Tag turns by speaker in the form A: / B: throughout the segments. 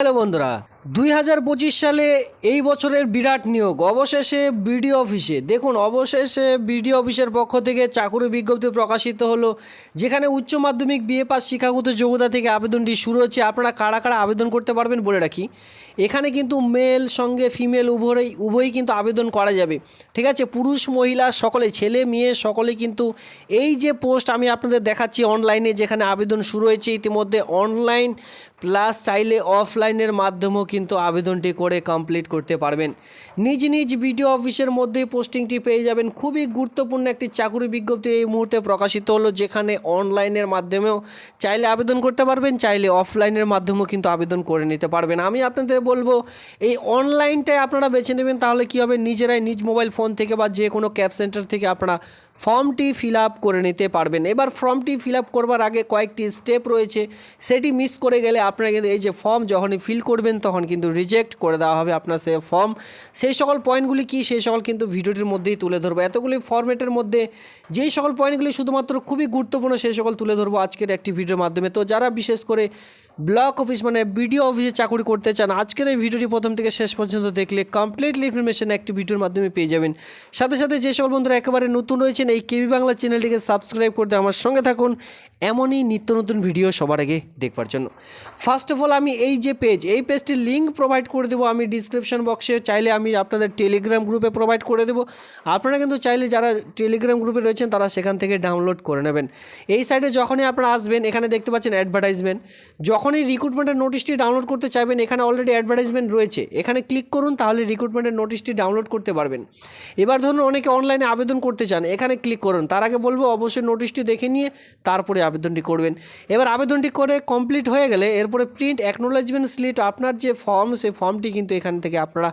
A: Hello বন্ধুরা দুই হাজার পঁচিশ সালে এই বছরের বিরাট নিয়োগ। অবশেষে বিডিও অফিসে। দেখুন, অবশেষে বিডিও অফিসের পক্ষ থেকে চাকুরি বিজ্ঞপ্তি প্রকাশিত হলো, যেখানে উচ্চ মাধ্যমিক বিএ পাস শিক্ষাগত যোগ্যতা থেকে আবেদনটি শুরু হচ্ছে। আপনারা কারা কারা আবেদন করতে পারবেন বলে রাখি। এখানে কিন্তু মেল, সঙ্গে ফিমেল, উভয়ই উভয়ই কিন্তু আবেদন করা যাবে। ঠিক আছে? পুরুষ, মহিলা, সকলে, ছেলে, মেয়ে, সকলে কিন্তু এই যে পোস্ট আমি আপনাদের দেখাচ্ছি অনলাইনে, যেখানে আবেদন শুরু হয়েছে, ইতিমধ্যে অনলাইন, প্লাস চাইলে অফলাইনের মাধ্যমেও কিন্তু আবেদনটি করে কমপ্লিট করতে পারবেন। নিজ নিজ ভিডিও অফিসের মধ্যেই পোস্টিংটি পেয়ে যাবেন। খুবই গুরুত্বপূর্ণ একটি চাকরি বিজ্ঞপ্তি এই মুহূর্তে প্রকাশিত হলো, যেখানে অনলাইনের মাধ্যমেও চাইলে আবেদন করতে পারবেন, চাইলে অফলাইনের মাধ্যমেও কিন্তু আবেদন করে নিতে পারবেন। আমি আপনাদের বলব, এই অনলাইনটাই আপনারা বেছে নেবেন, তাহলে কী হবে? নিজেরাই নিজ মোবাইল ফোন থেকে বা যে কোনো ক্যাব সেন্টার থেকে আপনারা ফর্মটি ফিল আপ করে নিতে পারবেন। এবার ফর্মটি ফিল আপ করবার আগে কয়েকটি স্টেপ রয়েছে, সেটি মিস করে গেলে আপনারা কিন্তু এই যে ফর্ম যখনই ফিল করবেন তখন কিন্তু রিজেক্ট করে দেওয়া হবে আপনার সে ফর্ম সেই সকল পয়েন্টগুলি কি? সেই সকল কিন্তু ভিডিওটির মধ্যেই তুলে ধরবো। এতগুলি ফর্মেটের মধ্যে যেই সকল পয়েন্টগুলি শুধুমাত্র খুবই গুরুত্বপূর্ণ সেই সকল তুলে ধরবো আজকের একটি ভিডিওর মাধ্যমে। তো যারা বিশেষ করে ব্লক অফিস মানে বিডিও অফিসে চাকরি করতে চান, আজকের এই ভিডিওটি প্রথম থেকে শেষ পর্যন্ত দেখলে কমপ্লিটলি ইনফরমেশন একটি ভিডিওর মাধ্যমে পেয়ে যাবেন। সাথে সাথে যে সকল বন্ধুরা একেবারে নতুন রয়েছেন, এই কেবি বাংলা চ্যানেলটিকে সাবস্ক্রাইব করতে আমার সঙ্গে থাকুন। এমনই নিত্য নতুন ভিডিও সবার আগে দেখবার জন্য। ফার্স্ট অফ অল আমি এই যে পেজ এই পেজটির লিঙ্ক প্রোভাইড করে দেবো, আমি ডিসক্রিপশন বক্সে চাইলে আমি আপনাদের টেলিগ্রাম গ্রুপে প্রোভাইড করে দেবো। আপনারা কিন্তু চাইলে যারা টেলিগ্রাম গ্রুপে রয়েছেন, তারা সেখান থেকে ডাউনলোড করে নেবেন। এই সাইটে যখনই আপনারা আসবেন, এখানে দেখতে পাচ্ছেন অ্যাডভার্টাইজমেন্ট যখনই রিক্রুটমেন্টের নোটিশটি ডাউনলোড করতে চাইবেন, এখানে অলরেডি অ্যাডভার্টাইজমেন্ট রয়েছে। এখানে ক্লিক করুন, তাহলে রিক্রুটমেন্টের নোটিশটি ডাউনলোড করতে পারবেন। এবার ধরুন অনেকে অনলাইনে আবেদন করতে চান, এখানে ক্লিক করুন। তার আগে বলব, অবশ্যই নোটিশটি দেখে নিয়ে তারপরে আবেদনটি করবেন। এবার আবেদনটি করে কমপ্লিট হয়ে গেলে, এরপরে প্রিন্ট অ্যাকনোলেজমেন্ট স্লিট আপনার যে ফর্ম সেই ফর্মটি কিন্তু এখান থেকে আপনারা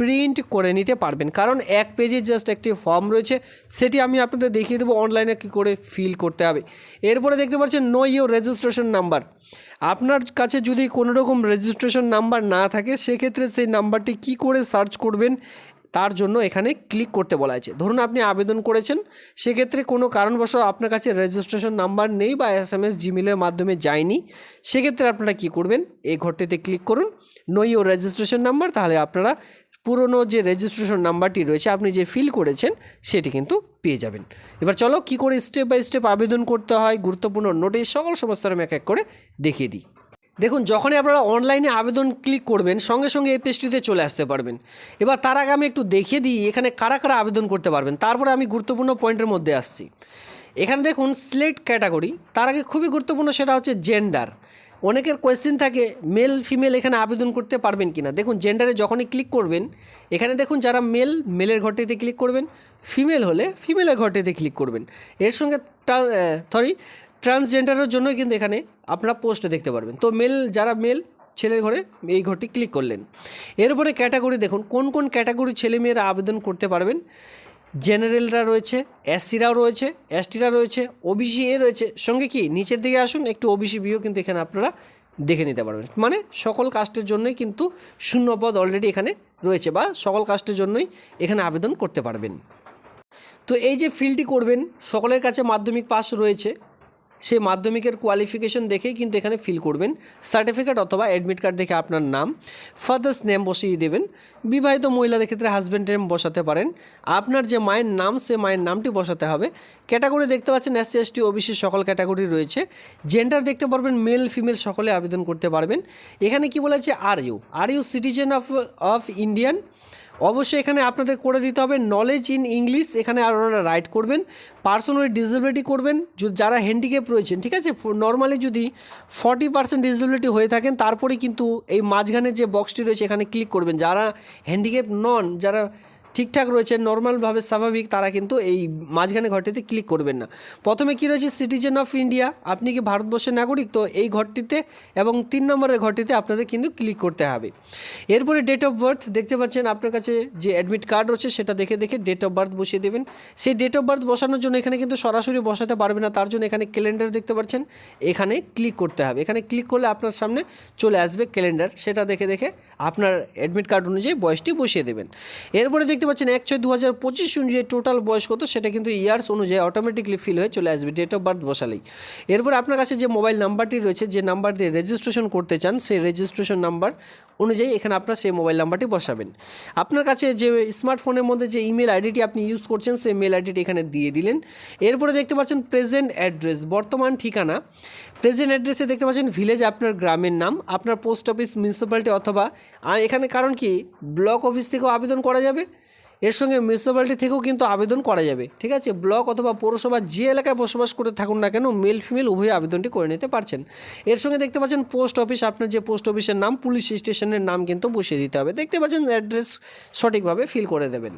A: প্রিন্ট করে নিতে পারবেন। কারণ এক পেজে জাস্ট একটি ফর্ম রয়েছে, সেটি আমি আপনাদের দেখিয়ে দেবো অনলাইনে কী করে ফিল করতে হবে। এরপরে দেখতে পাচ্ছেন নো ইউর রেজিস্ট্রেশন নাম্বার আপনার কাছে যদি কোনো রকম রেজিস্ট্রেশন নাম্বার না থাকে, সেক্ষেত্রে সেই নাম্বারটি কি করে সার্চ করবেন তার জন্য এখানে ক্লিক করতে বলা আছে ধরুন আপনি আবেদন করেছেন, সেক্ষেত্রে কোনো কারণবশত আপনার কাছে রেজিস্ট্রেশন নাম্বার নেই বা এস এম এস জিমেলের মাধ্যমে যায়নি, সেক্ষেত্রে আপনারা কি করবেন? এই ঘরটিতে ক্লিক করুন নো ইউর রেজিস্ট্রেশন নাম্বার তাহলে আপনারা পুরনো যে রেজিস্ট্রেশন নাম্বারটি রয়েছে, আপনি যে ফিল করেছেন, সেটি কিন্তু পেয়ে যাবেন। এবার চলো কি করে স্টেপ বাই স্টেপ আবেদন করতে হয়, গুরুত্বপূর্ণ নোটিশ সকল সমস্ত আমি এক এক করে দেখিয়ে দিই। দেখুন, যখনই আপনারা অনলাইনে আবেদন ক্লিক করবেন, সঙ্গে সঙ্গে এই পেজটিতে চলে আসতে পারবেন। এবার তার আগে আমি একটু দেখিয়ে দিই, এখানে কারা কারা আবেদন করতে পারবেন। তারপরে আমি গুরুত্বপূর্ণ পয়েন্টের মধ্যে আসছি। এখানে দেখুন সিলেক্ট ক্যাটাগরি তার আগে খুবই গুরুত্বপূর্ণ সেটা হচ্ছে জেন্ডার অনেকের কোয়েশ্চেন থাকে মেল ফিমেল এখানে আবেদন করতে পারবেন কি না দেখুন জেন্ডারে যখনই ক্লিক করবেন, এখানে দেখুন, যারা মেল মেলের ঘরটিতে ক্লিক করবেন ফিমেল হলে ফিমেলের ঘরটিতে ক্লিক করবেন। এর সঙ্গে সরি ট্রান্সজেন্ডারের জন্য কিন্তু এখানে আপনারা পোস্টে দেখতে পারবেন। তো মেল যারা মেল ছেলের ঘরে এই ঘরটি ক্লিক করলেন। এরপরে ক্যাটাগরি দেখুন, কোন কোন ক্যাটাগরি ছেলেমেয়েরা আবেদন করতে পারবেন? জেনারেলরা রয়েছে এসসিরাও রয়েছে এসটিরা রয়েছে ওবিসি এ রয়েছে। সঙ্গে কি, নিচের দিকে আসুন, একটু ওবিসি বিও কিন্তু এখানে আপনারা দেখে নিতে পারবেন। মানে সকল কাস্টের জন্যই কিন্তু শূন্য পদ অলরেডি এখানে রয়েছে বা সকল কাস্টের জন্যই এখানে আবেদন করতে পারবেন। তো এই যে ফিল্ডটি করবেন, সকলের কাছে মাধ্যমিক পাস রয়েছে সেই মাধ্যমিকের কোয়ালিফিকেশন দেখেই কিন্তু এখানে ফিল করবেন সার্টিফিকেট অথবা অ্যাডমিট কার্ড দেখে আপনার নাম ফাদার্স নেম বসিয়ে দেবেন, বিবাহিত মহিলাদের ক্ষেত্রে হাজব্যান্ড নেম বসাতে পারেন, আপনার যে মায়ের নাম, সে মায়ের নামটি বসাতে হবে। ক্যাটাগরি দেখতে পাচ্ছেন এসসি এসটি ওবিসি সকল ক্যাটাগরি রয়েছে। জেন্ডার দেখতে পারবেন মেল ফিমেল সকলে আবেদন করতে পারবেন। এখানে কি বলেছে? Are you are you citizen of of Indian অবশ্যই এখানে আপনাদের করে দিতে হবে নলেজ ইন ইংলিশ এখানে আপনারা রাইট করবেন পার্সন উইথ ডিসেবিলিটি করবেন যারা হ্যান্ডিক্যাপ রয়েছেন, ঠিক আছে? নর্মালি যদি ফর্টি পার্সেন্ট ডিসেবিলিটি হয়ে থাকেন তারপরে কিন্তু এই মাঝখানে যে বক্সটি রয়েছে, এখানে ক্লিক করবেন। যারা হ্যান্ডিক্যাপ নন, যারা ঠিকঠাক রয়েছে নর্মালভাবে স্বাভাবিক, তারা কিন্তু এই মাঝখানে ঘরটিতে ক্লিক করবেন না। প্রথমে কী রয়েছে? সিটিজেন অফ ইন্ডিয়া আপনি কি ভারতবর্ষের নাগরিক? তো এই ঘরটিতে এবং তিন নম্বরের ঘরটিতে আপনাদের কিন্তু ক্লিক করতে হবে। এরপরে ডেট অফ বার্থ দেখতে পাচ্ছেন আপনার কাছে যে অ্যাডমিট কার্ড রয়েছে, সেটা দেখে দেখে ডেট অফ বার্থ বসিয়ে দেবেন। সেই ডেট অফ বার্থ বসানোর জন্য এখানে কিন্তু সরাসরি বসাতে পারবে না, তার জন্য এখানে ক্যালেন্ডার দেখতে পাচ্ছেন। এখানে ক্লিক করতে হবে। এখানে ক্লিক করলে আপনার সামনে চলে আসবে ক্যালেন্ডার সেটা দেখে দেখে আপনার অ্যাডমিট কার্ড অনুযায়ী বয়সটি বসিয়ে দেবেন। এরপরে দেখতে দেখতে পাচ্ছেন এক ছয় দু হাজার পঁচিশ অনুযায়ী টোটাল বয়স কত, সেটা কিন্তু ইয়ার্স অনুযায়ী অটোমেটিকলি ফিল হয়ে চলে আসবে ডেট অফ বার্থ বসালেই। এরপর আপনার কাছে যে মোবাইল নাম্বারটি রয়েছে, যে নাম্বার দিয়ে রেজিস্ট্রেশন করতে চান, সেই রেজিস্ট্রেশন নাম্বার অনুযায়ী এখানে আপনার সেই মোবাইল নাম্বারটি বসাবেন। আপনার কাছে যে স্মার্টফোনের মধ্যে যে ইমেল আইডিটি আপনি ইউজ করছেন, সেই মেল আইডিটি এখানে দিয়ে দিলেন। এরপরে দেখতে পাচ্ছেন প্রেজেন্ট অ্যাড্রেস বর্তমান ঠিকানা। প্রেজেন্ট অ্যাড্রেসে দেখতে পাচ্ছেন ভিলেজ আপনার গ্রামের নাম, আপনার পোস্ট অফিস মিউনিসিপ্যালিটি অথবা এখানে কারণ কি? ব্লক অফিস থেকেও আবেদন করা যাবে। এর সঙ্গে মিউনিসিপ্যালিটি থেকেও কিন্তু আবেদন করা যাবে, ঠিক আছে? ব্লক অথবা পৌরসভা যে এলাকায় বসবাস করে থাকুন না কেন মেল ফিমেল উভয় আবেদনটি করে নিতে পারছেন। এর সঙ্গে দেখতে পাচ্ছেন পোস্ট অফিস আপনার যে পোস্ট অফিসের নাম পুলিশ স্টেশনের নাম কিন্তু বসিয়ে দিতে হবে। দেখতে পাচ্ছেন অ্যাড্রেস সঠিকভাবে ফিল করে দেবেন।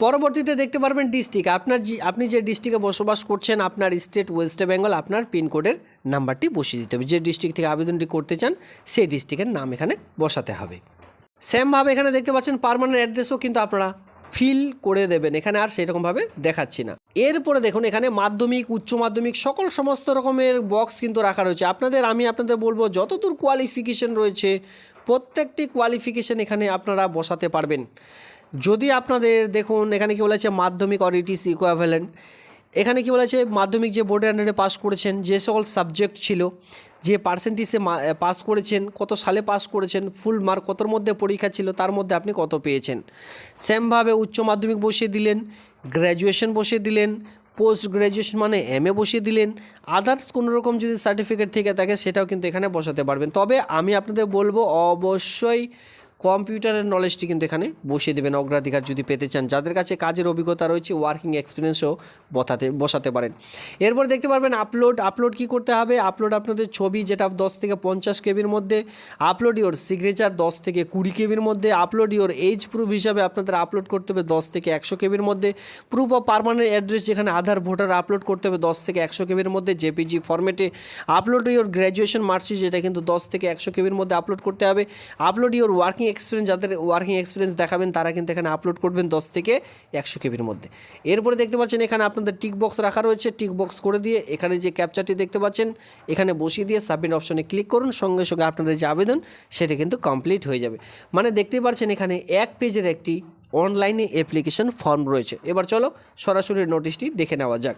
A: পরবর্তীতে দেখতে পারবেন ডিস্ট্রিক্ট আপনার আপনি যে ডিস্ট্রিক্টে বসবাস করছেন, আপনার স্টেট ওয়েস্ট বেঙ্গল আপনার পিনকোডের নাম্বারটি বসিয়ে দিতে হবে। যে ডিস্ট্রিক্ট থেকে আবেদনটি করতে চান, সেই ডিস্ট্রিক্টের নাম এখানে বসাতে হবে। সেমভাবে এখানে দেখতে পাচ্ছেন পারমানেন্ট অ্যাড্রেসও কিন্তু আপনারা ফিল করে দেবেন। এখানে আর সেরকমভাবে দেখাচ্ছি না। এরপরে দেখুন, এখানে মাধ্যমিক, উচ্চ মাধ্যমিক, সকল সমস্ত রকমের বক্স কিন্তু রাখা রয়েছে। আপনাদের, আমি আপনাদের বলব, যতদূর কোয়ালিফিকেশন রয়েছে, প্রত্যেকটি কোয়ালিফিকেশন এখানে আপনারা বসাতে পারবেন। যদি আপনাদের, দেখুন, এখানে কি বলেছে, মাধ্যমিক অর ইটিস ইকুয়াভ্যালেন্ট এখানে কি বলেছে, মাধ্যমিক যে বোর্ডের আন্ডারে পাস করেছেন, যে সকল সাবজেক্ট ছিল যে পার্সেন্টেজে পাস করেছেন, কত সালে পাস করেছেন ফুল মার্ক কতর মধ্যে পরীক্ষা ছিল, তার মধ্যে আপনি কত পেয়েছেন? সেমভাবে উচ্চ মাধ্যমিক বসিয়ে দিলেন গ্র্যাজুয়েশন বসিয়ে দিলেন পোস্ট গ্র্যাজুয়েশন মানে এম এ বসিয়ে দিলেন আদার্স কোনো রকম যদি সার্টিফিকেট থেকে থাকে, সেটাও কিন্তু এখানে বসাতে পারবেন। তবে আমি আপনাদের বলব, অবশ্যই কম্পিউটারের নলেজটি কিন্তু এখানে বসিয়ে দেবেন। অগ্রাধিকার যদি পেতে চান, যাদের কাছে কাজের অভিজ্ঞতা রয়েছে ওয়ার্কিং এক্সপিরিয়েন্সও বসাতে বসাতে পারেন। এরপর দেখতে পারবেন আপলোড আপলোড কি করতে হবে? আপলোড আপনাদের ছবি যেটা দশ থেকে পঞ্চাশ কেবির মধ্যে আপলোড ইওর সিগনেচার দশ থেকে কুড়ি কেবির মধ্যে আপলোড ইওর এজ প্রুফ হিসাবে আপনাদের আপলোড করতে হবে দশ থেকে একশো কেবির মধ্যে। প্রুফ অফ পারমানেন্ট অ্যাড্রেস যেখানে আধার ভোটার আপলোড করতে হবে দশ থেকে একশো কেবির মধ্যে। জেপিজি ফরম্যাটে আপলোড ইওর গ্র্যাজুয়েশন মার্কশিট যেটা কিন্তু দশ থেকে একশো কেবির মধ্যে আপলোড করতে হবে। আপলোড ইওর ওয়ার্কিং এক্সপিরিয়েন্স যাদের ওয়ার্কিং এক্সপিরিয়েন্স দেখাবেন, তারা কিন্তু এখানে আপলোড করবেন দশ থেকে একশো কেবির মধ্যে। এরপরে দেখতে পাচ্ছেন, এখানে আপনাদের টিক বক্স রাখা রয়েছে। টিক বক্স করে দিয়ে এখানে যে ক্যাপচারটি দেখতে পাচ্ছেন, এখানে বসিয়ে দিয়ে সাবমিট অপশনে ক্লিক করুন। সঙ্গে সঙ্গে আপনাদের যে আবেদন, সেটা কিন্তু কমপ্লিট হয়ে যাবে। মানে দেখতেই পাচ্ছেন, এখানে এক পেজের একটি অনলাইনে অ্যাপ্লিকেশন ফর্ম রয়েছে। এবার চলো, সরাসরি নোটিশটি দেখে নেওয়া যাক।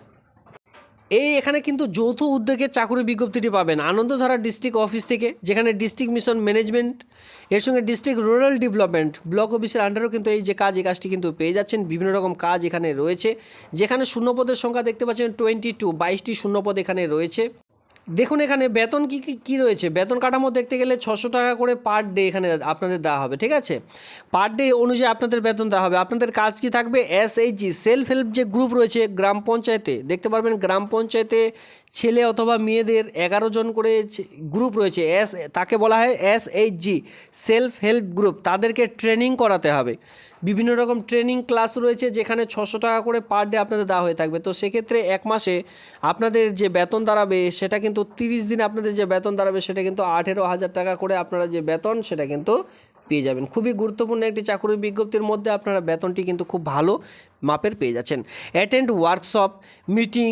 A: এই এখানে কিন্তু যৌথ উদ্যোগে চাকুরি বিজ্ঞপ্তিটি পাবেন। আনন্দধারা ডিস্ট্রিক্ট অফিস থেকে, যেখানে ডিস্ট্রিক্ট মিশন ম্যানেজমেন্ট, এর সঙ্গে ডিস্ট্রিক্ট রুরাল ডেভেলপমেন্ট, ব্লক অফিসের আন্ডারেও কিন্তু এই যে কাজ, এই কাজটি কিন্তু পেয়ে যাচ্ছেন। বিভিন্ন রকম কাজ এখানে রয়েছে। যেখানে শূন্যপদের সংখ্যা দেখতে পাচ্ছেন টোয়েন্টি টু, বাইশটি শূন্যপদ এখানে রয়েছে। দেখুন এখানে বেতন কি, কি- রয়েছে? বেতন কাঠামো দেখতে গেলে ছশো টাকা করে পার ডে এখানে আপনাদের দেওয়া হবে, ঠিক আছে? পার ডে অনুযায়ী আপনাদের বেতন দেওয়া হবে। আপনাদের কাজ কি থাকবে? S H G self help যে গ্রুপ রয়েছে গ্রাম পঞ্চায়েতে, দেখতে পারবেন গ্রাম পঞ্চায়েতে ছেলে অথবা মেয়েদের এগারো জন করে গ্রুপ রয়েছে। এস তাকে বলা হয় S H G self help group তাদেরকে ট্রেনিং করাতে হবে। বিভিন্ন রকম ট্রেনিং ক্লাস রয়েছে যেখানে ছশো টাকা করে পার ডে আপনাদের দেওয়া হয়ে থাকবে। তো সেক্ষেত্রে এক মাসে আপনাদের যে বেতন দাঁড়াবে, সেটা কিন্তু তিরিশ দিন আপনাদের যে বেতন দাঁড়াবে, সেটা কিন্তু আঠেরো হাজার টাকা করে আপনারা যে বেতন, সেটা কিন্তু পেয়ে যাবেন। খুবই গুরুত্বপূর্ণ একটি চাকরির বিজ্ঞপ্তির মধ্যে আপনারা বেতনটি কিন্তু খুব ভালো মাপের পেয়ে যাচ্ছেন। অ্যাটেন্ড ওয়ার্কশপ মিটিং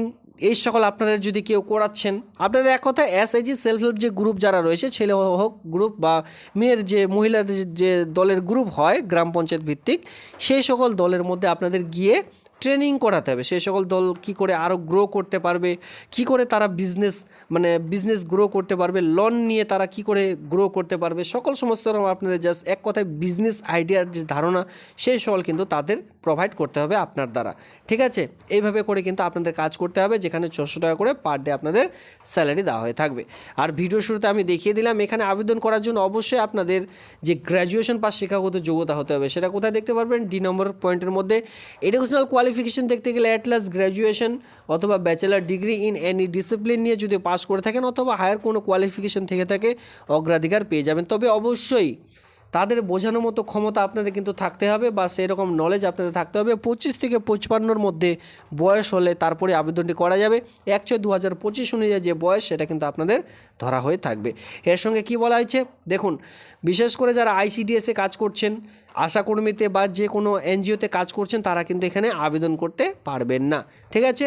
A: এই সকল আপনাদের যদি কেউ করাচ্ছেন, আপনাদের এক কথা S H G self help যে গ্রুপ যারা রয়েছে, ছেলে হোক গ্রুপ বা মেয়ের যে, মহিলাদের যে দলের গ্রুপ হয়, গ্রাম পঞ্চায়েত ভিত্তিক, সেই সকল দলের মধ্যে আপনাদের গিয়ে ট্রেনিং করাতে হবে। সেই সকল দল কি করে আরও গ্রো করতে পারবে? কি করে তারা বিজনেস মানে বিজনেস গ্রো করতে পারবে? লোন নিয়ে তারা কি করে গ্রো করতে পারবে? সকল সমস্ত রকম আপনাদের জাস্ট এক কথায় বিজনেস আইডিয়ার যে ধারণা, সেই সকল কিন্তু তাদের প্রোভাইড করতে হবে আপনার দ্বারা। ঠিক আছে? এইভাবে করে কিন্তু আপনাদের কাজ করতে হবে, যেখানে ছশো টাকা করে পার ডে আপনাদের স্যালারি দেওয়া হয়ে থাকবে। আর ভিডিও শুরুতে আমি দেখিয়ে দিলাম, এখানে আবেদন করার জন্য অবশ্যই আপনাদের যে গ্র্যাজুয়েশন পাস শিক্ষাগত যোগ্যতা হতে হবে, সেটা কোথায় দেখতে পারবেন? ডি নম্বর পয়েন্টের মধ্যে। এডুকেশনাল কোয়ালিফিকেশন দেখতে গেলে অ্যাটলাস গ্র্যাজুয়েশন অথবা bachelor degree in any discipline নিয়ে যদি পাস করে থাকেন অথবা হায়ার কোনো কোয়ালিফিকেশন থেকে থাকে, অগ্রাধিকার পেয়ে যাবেন। তবে অবশ্যই তাদের বোঝানোর মতো ক্ষমতা আপনাদের কিন্তু থাকতে হবে বা সেই রকম নলেজ আপনাদের থাকতে হবে। পঁচিশ থেকে পঁচপান্নর মধ্যে বয়স হলে তারপরে আবেদনটি করা যাবে। এক ছয় দু হাজার পঁচিশ অনুযায়ী যে বয়স, সেটা কিন্তু আপনাদের ধরা হয়ে থাকবে। এর সঙ্গে কি বলা হয়েছে? দেখুন, বিশেষ করে যারা আইসিডিএসে কাজ করছেন, আশাকর্মীতে বা যে কোনো এনজিওতে কাজ করছেন, তারা কিন্তু এখানে আবেদন করতে পারবেন না। ঠিক আছে?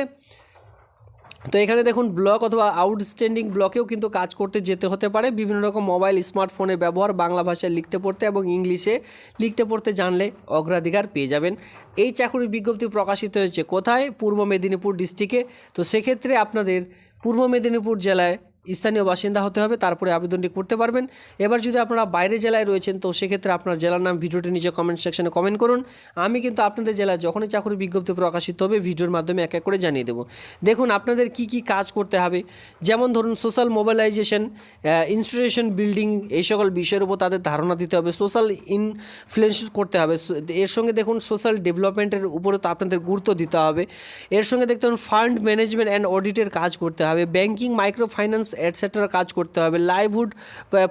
A: তো এখানে দেখুন ব্লক অথবা আউটস্ট্যান্ডিং ব্লকেও কিন্তু কাজ করতে যেতে হতে পারে। বিভিন্ন রকম মোবাইল স্মার্টফোনের ব্যবহার, বাংলা ভাষায় লিখতে পড়তে এবং ইংলিশে লিখতে পড়তে জানলে অগ্রাধিকার পেয়ে যাবেন। এই চাকরির বিজ্ঞপ্তি প্রকাশিত হয়েছে কোথায়? পূর্ব মেদিনীপুর ডিস্ট্রিক্টে তো সেক্ষেত্রে আপনাদের পূর্ব মেদিনীপুর জেলায় স্থানীয় বাসিন্দা হতে হবে, তারপরে আবেদনটি করতে পারবেন। এবার যদি আপনারা বাইরে জেলায় রয়েছেন, তো সেক্ষেত্রে আপনার জেলার নাম ভিডিওটি নিচে কমেন্ট সেকশনে কমেন্ট করুন। আমি কিন্তু আপনাদের জেলায় যখনই চাকরি বিজ্ঞপ্তি প্রকাশিত হবে, ভিডিওর মাধ্যমে এক এক করে জানিয়ে দেবো। দেখুন, আপনাদের কি কি কাজ করতে হবে? যেমন ধরুন সোশ্যাল মোবাইলাইজেশন ইনস্টিটিউশন বিল্ডিং এই সকল বিষয়ের উপর তাদের ধারণা দিতে হবে সোশ্যাল ইনফ্লুয়েন্স করতে হবে। এর সঙ্গে দেখুন সোশ্যাল ডেভেলপমেন্টের উপরে তো আপনাদের গুরুত্ব দিতে হবে। এর সঙ্গে দেখতে ফান্ড ম্যানেজমেন্ট অ্যান্ড অডিটের কাজ করতে হবে। ব্যাংকিং মাইক্রো ফাইন্যান্স এটসেট্রা কাজ করতে হবে। লাইভহুড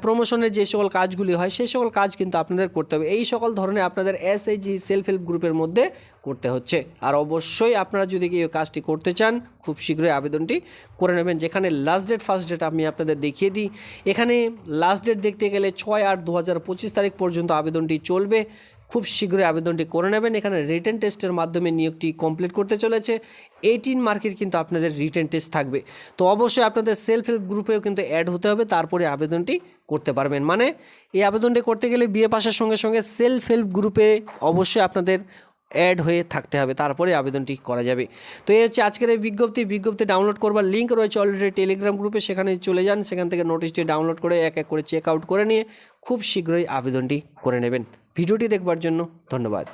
A: প্রমোশনের যে সকল কাজগুলি হয় সেই সকল কাজ কিন্তু আপনাদের করতে হবে। এই সকল ধরনের আপনাদের এসএইচজি সেলফ হেল্প গ্রুপের মধ্যে করতে হচ্ছে। আর অবশ্যই আপনারা যদি এই কাজটি করতে চান, খুব শীঘ্রই আবেদনটি করে নেবেন। যেখানে লাস্ট ডেট ফার্স্ট ডেট আমি আপনাদের দেখিয়ে দিই। এখানে লাস্ট ডেট দেখতে গেলে ছয় আট দু তারিখ পর্যন্ত আবেদনটি চলবে। খুব শীঘ্রই আবেদনটি করে নেবেন। এখানে রিটেন টেস্টের মাধ্যমে নিয়োগটি কমপ্লিট করতে চলেছে। এইটিন মার্কের কিন্তু আপনাদের রিটেন টেস্ট থাকবে। তো অবশ্যই আপনাদের সেলফ হেল্প গ্রুপেও কিন্তু অ্যাড হতে হবে। তারপরে আবেদনটি করতে পারবেন। মানে এই আবেদনটি করতে গেলে বিয়ে পাশের সঙ্গে সঙ্গে সেলফ হেল্প গ্রুপে অবশ্যই আপনাদের অ্যাড হয়ে থাকতে হবে। তারপরে আবেদনটি করা যাবে। তো এই হচ্ছে আজকের এই বিজ্ঞপ্তি। বিজ্ঞপ্তি ডাউনলোড করবার লিঙ্ক রয়েছে অলরেডি টেলিগ্রাম গ্রুপে সেখানে চলে যান। সেখান থেকে নোটিশটি ডাউনলোড করে এক এক করে চেক আউট করে নিয়ে খুব শীঘ্রই আবেদনটি করে নেবেন। ভিডিওটি দেখবার জন্য ধন্যবাদ।